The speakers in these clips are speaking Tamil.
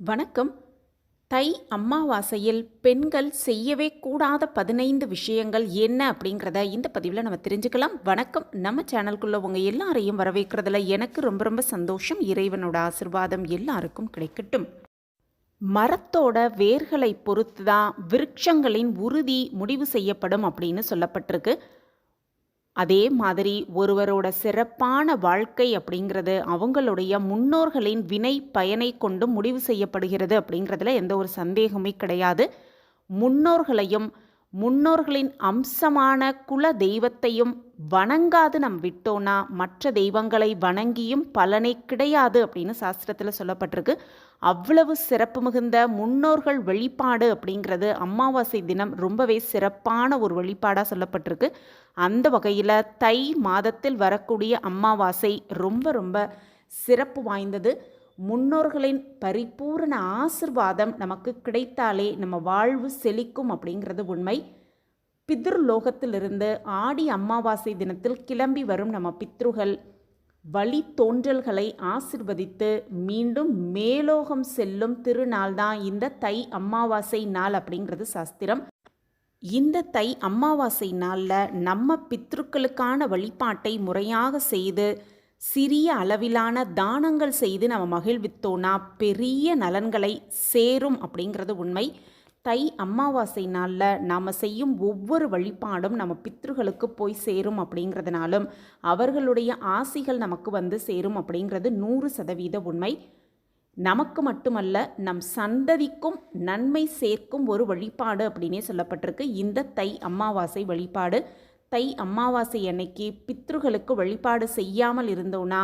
வணக்கம். தை அம்மாவாசையில் பெண்கள் செய்யவே கூடாத பதினைந்து விஷயங்கள் என்ன அப்படிங்கிறத இந்த பதிவில் நம்ம தெரிஞ்சுக்கலாம். வணக்கம். நம்ம சேனலுக்குள்ள உங்கள் எல்லாரையும் வரவேற்கிறதுல எனக்கு ரொம்ப ரொம்ப சந்தோஷம். இறைவனோட ஆசிர்வாதம் எல்லாருக்கும் கிடைக்கட்டும். மரத்தோட வேர்களை பொறுத்து தான் விருட்சங்களின் உறுதி முடிவு செய்யப்படும் அப்படின்னு சொல்லப்பட்டிருக்கு. அதே மாதிரி ஒருவரோட சிறப்பான வாழ்க்கை அப்படிங்கிறது அவங்களுடைய முன்னோர்களின் வினை பயனை கொண்டு முடிவு செய்யப்படுகிறது அப்படிங்கிறதுல எந்த ஒரு சந்தேகமே கிடையாது. முன்னோர்களையும் முன்னோர்களின் அம்சமான குல தெய்வத்தையும் வணங்காது நம் விட்டோன்னா மற்ற தெய்வங்களை வணங்கியும் பலனை கிடையாது அப்படின்னு சாஸ்திரத்தில் சொல்லப்பட்டிருக்கு. அவ்வளவு சிறப்பு மிகுந்த முன்னோர்கள் வெளிப்பாடு அப்படிங்கிறது அமாவாசை தினம் ரொம்பவே சிறப்பான ஒரு வழிபாடாக சொல்லப்பட்டிருக்கு. அந்த வகையில் தை மாதத்தில் வரக்கூடிய அமாவாசை ரொம்ப ரொம்ப சிறப்பு வாய்ந்தது. முன்னோர்களின் பரிபூரண ஆசிர்வாதம் நமக்கு கிடைத்தாலே நம்ம வாழ்வு செழிக்கும் அப்படிங்கிறது உண்மை. பித்ருலோகத்திலிருந்து ஆடி அமாவாசை தினத்தில் கிளம்பி வரும் நம்ம பித்ருகள் வழி தோன்றல்களை ஆசிர்வதித்து மீண்டும் மேலோகம் செல்லும் திருநாள் தான் இந்த தை அமாவாசை நாள் அப்படிங்கிறது சாஸ்திரம். இந்த தை அமாவாசை நாளில் நம்ம பித்ருக்களுக்கான வழிபாட்டை முறையாக செய்து சிறிய அளவிலான தானங்கள் செய்து நம்ம மகிழ்வித்தோன்னா பெரிய நலன்களை சேரும் அப்படிங்கிறது உண்மை. தை அமாவாசை நாளில் நாம் செய்யும் ஒவ்வொரு வழிபாடும் நம்ம பித்ருகளுக்கு போய் சேரும் அப்படிங்கிறதுனாலும் அவர்களுடைய ஆசிகள் நமக்கு வந்து சேரும் அப்படிங்கிறது நூறு சதவீத உண்மை. நமக்கு மட்டுமல்ல நம் சந்ததிக்கும் நன்மை சேர்க்கும் ஒரு வழிபாடு அப்படின்னே சொல்லப்பட்டிருக்கு. இந்த தை அமாவாசை வழிபாடு. தை அமாவாசை அன்னைக்கு பித்ருகளுக்கு வழிபாடு செய்யாமல் இருந்தோன்னா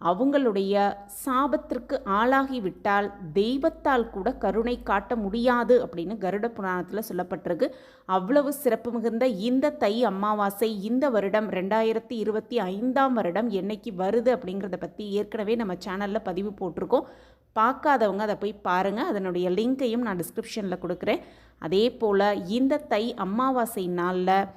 அவங்களுடைய சாபத்திற்கு ஆளாகிவிட்டால் தெய்வத்தால் கூட கருணை காட்ட முடியாது அப்படின்னு கருட புராணத்தில் சொல்லப்பட்டிருக்கு. அவ்வளவு சிறப்பு மிகுந்த இந்த தை அமாவாசை இந்த வருடம் ரெண்டாயிரத்தி இருபத்தி ஐந்தாம் வருடம் என்னைக்கு வருது அப்படிங்கிறத பற்றி ஏற்கனவே நம்ம சேனலில் பதிவு போட்டிருக்கோம். பார்க்காதவங்க அதை போய் பாருங்கள் அதனுடைய லிங்க்கையும் நான் டிஸ்கிரிப்ஷனில் கொடுக்குறேன். அதே போல் இந்த தை அமாவாசை நாளில்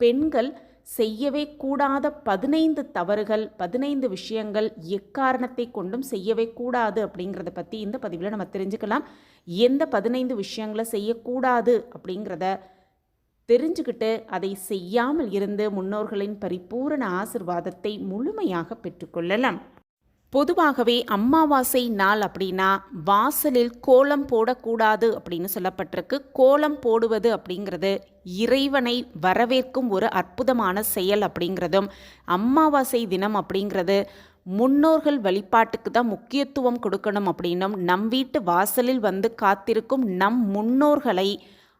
பெண்கள் செய்யவே கூடாத பதினைந்து தவறுகள் பதினைந்து விஷயங்கள் எக்காரணத்தை கொண்டும் செய்யவே கூடாது அப்படிங்கிறத பற்றி இந்த பதிவில் நம்ம தெரிஞ்சுக்கலாம். எந்த பதினைந்து விஷயங்களை செய்யக்கூடாது அப்படிங்கிறத தெரிஞ்சுக்கிட்டு அதை செய்யாமல் இருந்து முன்னோர்களின் பரிபூரண ஆசிர்வாதத்தை முழுமையாக பெற்றுக்கொள்ளலாம். பொதுவாகவே அம்மாவாசை நாள் அப்படின்னா வாசலில் கோலம் போடக்கூடாது அப்படின்னு சொல்லப்பட்டிருக்கு. கோலம் போடுவது அப்படிங்கிறது இறைவனை வரவேற்கும் ஒரு அற்புதமான செயல் அப்படிங்கிறதும் அம்மாவாசை தினம் அப்படிங்கிறது முன்னோர்கள் வழிபாட்டுக்கு தான் முக்கியத்துவம் கொடுக்கணும் அப்படின்னும் நம் வீட்டு வாசலில் வந்து காத்திருக்கும் நம் முன்னோர்களை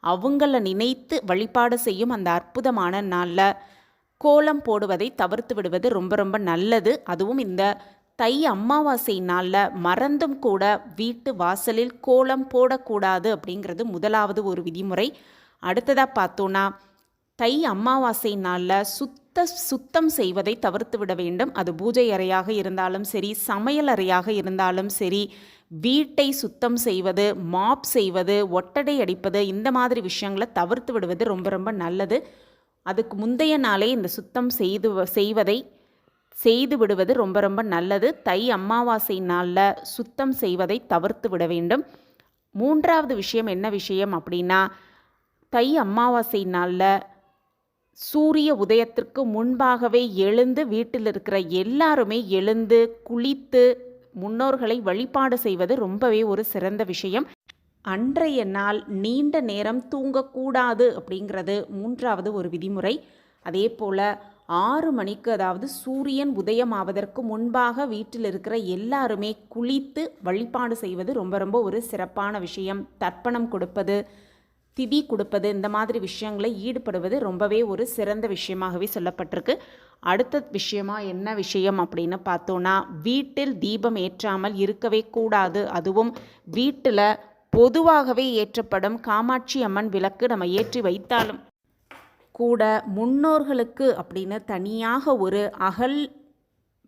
அவங்கள நினைத்து வழிபாடு செய்யும் அந்த அற்புதமான நாளில் கோலம் போடுவதை தவிர்த்து விடுவது ரொம்ப ரொம்ப நல்லது. அதுவும் இந்த தை அமாவாசை நாளில் மறந்தும் கூட வீட்டு வாசலில் கோலம் போடக்கூடாது அப்படிங்கிறது முதலாவது ஒரு விதிமுறை. அடுத்ததாக பார்த்தோன்னா தை அமாவாசை நாளில் சுத்த சுத்தம் செய்வதை தவிர்த்து விட வேண்டும். அது பூஜை அறையாக இருந்தாலும் சரி சமையல் அறையாக இருந்தாலும் சரி வீட்டை சுத்தம் செய்வது மாப் செய்வது ஒட்டடை அடிப்பது இந்த மாதிரி விஷயங்களை தவிர்த்து விடுவது ரொம்ப ரொம்ப நல்லது. அதுக்கு முந்தைய நாளே இந்த சுத்தம் செய்து செய்வதை செய்து விடுவது ரொம்ப ரொம்ப நல்லது. தை அமாவாசை நாளில் சுத்தம் செய்வதை தவிர்த்து விட வேண்டும். மூன்றாவது விஷயம் என்ன விஷயம் அப்படின்னா தை அமாவாசை நாளில் சூரிய உதயத்திற்கு முன்பாகவே எழுந்து வீட்டில் இருக்கிற எல்லாருமே எழுந்து குளித்து முன்னோர்களை வழிபாடு செய்வது ரொம்பவே ஒரு சிறந்த விஷயம். அன்றைய நாள் நீண்ட நேரம் தூங்கக்கூடாது அப்படிங்கிறது மூன்றாவது ஒரு விதிமுறை. அதே போல் ஆறு மணிக்கு அதாவது சூரியன் உதயமாவதற்கு முன்பாக வீட்டில் இருக்கிற எல்லாருமே குளித்து வழிபாடு செய்வது ரொம்ப ரொம்ப ஒரு சிறப்பான விஷயம். தர்ப்பணம் கொடுப்பது திதி கொடுப்பது இந்த மாதிரி விஷயங்களை ஈடுபடுவது ரொம்பவே ஒரு சிறந்த விஷயமாகவே சொல்லப்பட்டிருக்கு. அடுத்த விஷயமா என்ன விஷயம் அப்படின்னு பார்த்தோன்னா வீட்டில் தீபம் ஏற்றாமல் இருக்கவே கூடாது. அதுவும் வீட்டில் பொதுவாகவே ஏற்றப்படும் காமாட்சி அம்மன் விளக்கு நம்ம ஏற்றி வைத்தாலும் கூட முன்னோர்களுக்கு அப்படின்னு தனியாக ஒரு அகல்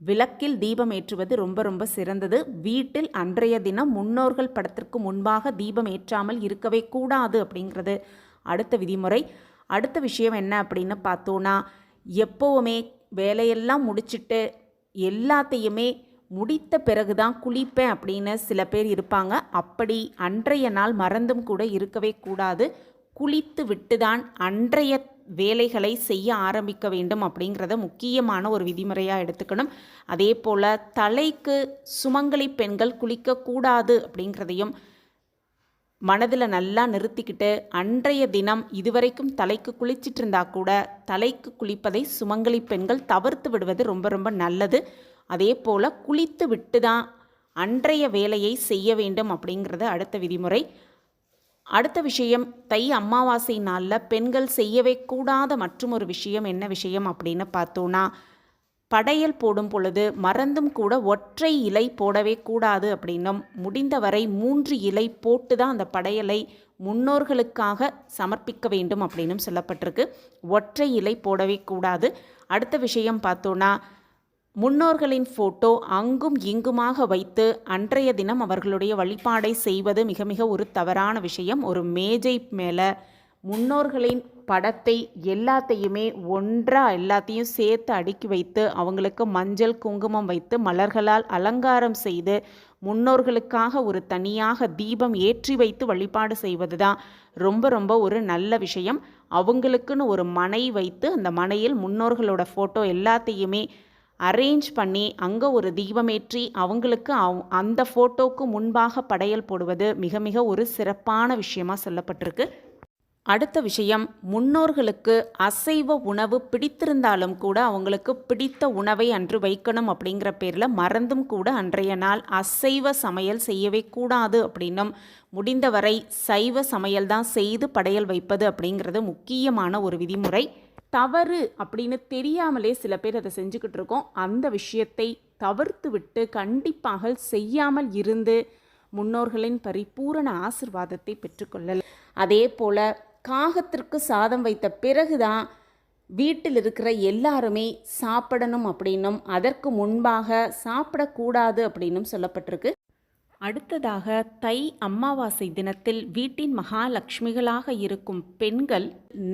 விளக்கில் தீபம் ஏற்றுவது ரொம்ப ரொம்ப சிறந்தது. வீட்டில் அன்றைய தினம் முன்னோர்கள் படத்திற்கு முன்பாக தீபம் ஏற்றாமல் இருக்கவே கூடாது அப்படிங்கிறது அடுத்த விதிமுறை. அடுத்த விஷயம் என்ன அப்படின்னு பார்த்தோன்னா எப்போவுமே வேலையெல்லாம் முடிச்சிட்டு எல்லாத்தையுமே முடித்த பிறகு தான் குளிப்பேன் அப்படின்னு சில பேர் இருப்பாங்க. அப்படி அன்றைய நாள் மறந்தும் கூட இருக்கவே கூடாது. குளித்து விட்டுதான் அன்றைய வேலைகளை செய்ய ஆரம்பிக்க வேண்டும் அப்படிங்கிறத முக்கியமான ஒரு விதிமுறையாக எடுத்துக்கணும். அதே போல் தலைக்கு சுமங்கலி பெண்கள் குளிக்கக்கூடாது அப்படிங்கிறதையும் மனதில் நல்லா நிறுத்திக்கிட்டு அன்றைய தினம் இதுவரைக்கும் தலைக்கு குளிச்சிட்டு இருந்தா கூட தலைக்கு குளிப்பதை சுமங்கலி பெண்கள் தவிர்த்து விடுவது ரொம்ப ரொம்ப நல்லது. அதே போல் குளித்து விட்டு தான் அன்றைய வேலையை செய்ய வேண்டும் அப்படிங்கிறது அடுத்த விதிமுறை. அடுத்த விஷயம் தை அமாவாசை நாளில் பெண்கள் செய்யவே கூடாத மற்றும் ஒரு விஷயம் என்ன விஷயம் அப்படின்னு பார்த்தோன்னா படையல் போடும் பொழுது மறந்தும் கூட ஒற்றை இலை போடவே கூடாது அப்படின்னும் முடிந்தவரை மூன்று இலை போட்டு தான் அந்த படையலை முன்னோர்களுக்காக சமர்ப்பிக்க வேண்டும் அப்படின்னும் சொல்லப்பட்டிருக்கு. ஒற்றை இலை போடவே கூடாது. அடுத்த விஷயம் பார்த்தோன்னா முன்னோர்களின் ஃபோட்டோ அங்கும் இங்குமாக வைத்து அன்றைய தினம் அவர்களுடைய வழிபாடை செய்வது மிக மிக ஒரு தவறான விஷயம். ஒரு மேஜை மேலே முன்னோர்களின் படத்தை எல்லாத்தையுமே ஒன்றாக எல்லாத்தையும் சேர்த்து அடுக்கி வைத்து அவங்களுக்கு மஞ்சள் குங்குமம் வைத்து மலர்களால் அலங்காரம் செய்து முன்னோர்களுக்காக ஒரு தனியாக தீபம் ஏற்றி வைத்து வழிபாடு செய்வது தான் ரொம்ப ரொம்ப ஒரு நல்ல விஷயம். அவங்களுக்குன்னு ஒரு மனை வைத்து அந்த மனையில் முன்னோர்களோட ஃபோட்டோ எல்லாத்தையுமே அரேஞ்ச் பண்ணி அங்கே ஒரு தீபமேற்றி அவங்களுக்கு அவ் அந்த ஃபோட்டோவுக்கு முன்பாக படையல் போடுவது மிக மிக ஒரு சிறப்பான விஷயமாக சொல்லப்பட்டிருக்கு. அடுத்த விஷயம் முன்னோர்களுக்கு அசைவ உணவு பிடித்திருந்தாலும் கூட அவங்களுக்கு பிடித்த உணவை அன்று வைக்கணும் அப்படிங்கிற பேரில் மறந்தும் கூட அன்றைய நாள் அசைவ சமையல் செய்யவே கூடாது அப்படின்னும் முடிந்தவரை சைவ சமையல் தான் செய்து படையல் வைப்பது அப்படிங்கிறது முக்கியமான ஒரு விதிமுறை. தவறு அப்படின்னு தெரியாமலே சில பேர் அதை செஞ்சுக்கிட்டு இருக்கோம். அந்த விஷயத்தை தவிர்த்து விட்டு கண்டிப்பாக செய்யாமல் இருந்து முன்னோர்களின் பரிபூரண ஆசிர்வாதத்தை பெற்றுக்கொள்ளல். அதே போல காகத்திற்கு சாதம் வைத்த பிறகுதான் வீட்டில் இருக்கிற எல்லாருமே சாப்பிடணும் அப்படின்னும் அதற்கு முன்பாக சாப்பிடக்கூடாது அப்படின்னும் சொல்லப்பட்டிருக்கு. அடுத்ததாக தை அமாவாசை தினத்தில் வீட்டின் மகாலட்சுமிகளாக இருக்கும் பெண்கள்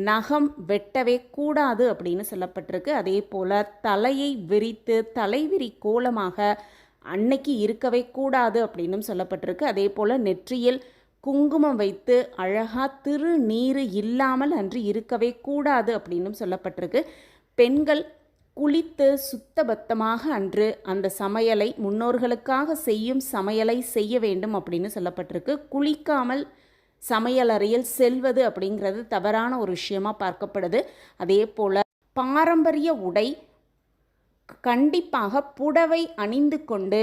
நகம் வெட்டவே கூடாது அப்படின்னு சொல்லப்பட்டிருக்கு. அதே போல் தலையை விரித்து தலைவிரி கோலமாக அன்னைக்கு இருக்கவே கூடாது அப்படின்னும் சொல்லப்பட்டிருக்கு. அதே போல் நெற்றியில் குங்குமம் வைத்து அழகாக திருநீர் இல்லாமல் அன்று இருக்கவே கூடாது அப்படின்னும் சொல்லப்பட்டிருக்கு. பெண்கள் குளித்து சுத்தபத்தமாக அன்று அந்த சமையலை முன்னோர்களுக்காக செய்யும் சமையலை செய்ய வேண்டும் அப்படின்னு சொல்லப்பட்டிருக்கு. குளிக்காமல் சமையலறையில் செல்வது அப்படிங்கிறது தவறான ஒரு விஷயமாக பார்க்கப்படுது. அதே போல் பாரம்பரிய உடை கண்டிப்பாக புடவை அணிந்து கொண்டு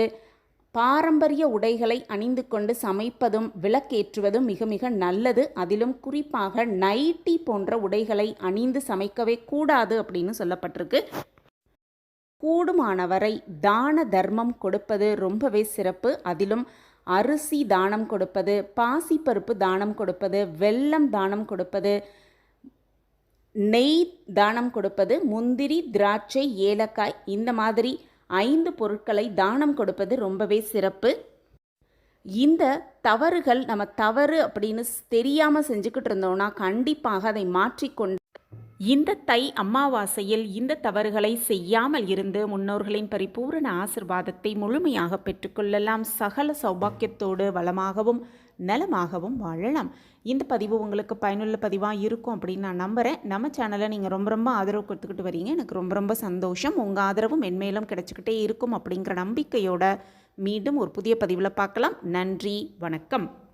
பாரம்பரிய உடைகளை அணிந்து கொண்டு சமைப்பதும் விளக்கேற்றுவதும் மிக மிக நல்லது. அதிலும் குறிப்பாக நைட்டி போன்ற உடைகளை அணிந்து சமைக்கவே கூடாது அப்படின்னு சொல்லப்பட்டிருக்கு. கூடுமானவரை தான தர்மம் கொடுப்பது ரொம்பவே சிறப்பு. அதிலும் அரிசி தானம் கொடுப்பது பாசிப்பருப்பு தானம் கொடுப்பது வெல்லம் தானம் கொடுப்பது நெய் தானம் கொடுப்பது முந்திரி திராட்சை ஏலக்காய் இந்த மாதிரி ஐந்து பொருட்களை தானம் கொடுப்பது ரொம்பவே சிறப்பு. இந்த தவறுகள் நம்ம தவறு அப்படின்னு தெரியாமல் செஞ்சுக்கிட்டு இருந்தோம்னா கண்டிப்பாக அதை மாற்றிக்கொண்டு இந்த தை அமாவாசையில் இந்த தவறுகளை செய்யாமல் இருந்து முன்னோர்களின் பரிபூரண ஆசிர்வாதத்தை முழுமையாக பெற்றுக்கொள்ளலாம். சகல சௌபாக்கியத்தோடு வளமாகவும் நலமாகவும் வாழலாம். இந்த பதிவு உங்களுக்கு பயனுள்ள பதிவாக இருக்கும் அப்படின்னு நான் நம்புகிறேன் நம்ம சேனலை நீங்கள் ரொம்ப ரொம்ப ஆதரவு கொடுத்துக்கிட்டு வரீங்க. எனக்கு ரொம்ப ரொம்ப சந்தோஷம். உங்கள் ஆதரவும் மென்மேலும் கிடச்சிக்கிட்டே இருக்கும் அப்படிங்கிற நம்பிக்கையோட மீண்டும் ஒரு புதிய பதிவில் பார்க்கலாம். நன்றி வணக்கம்.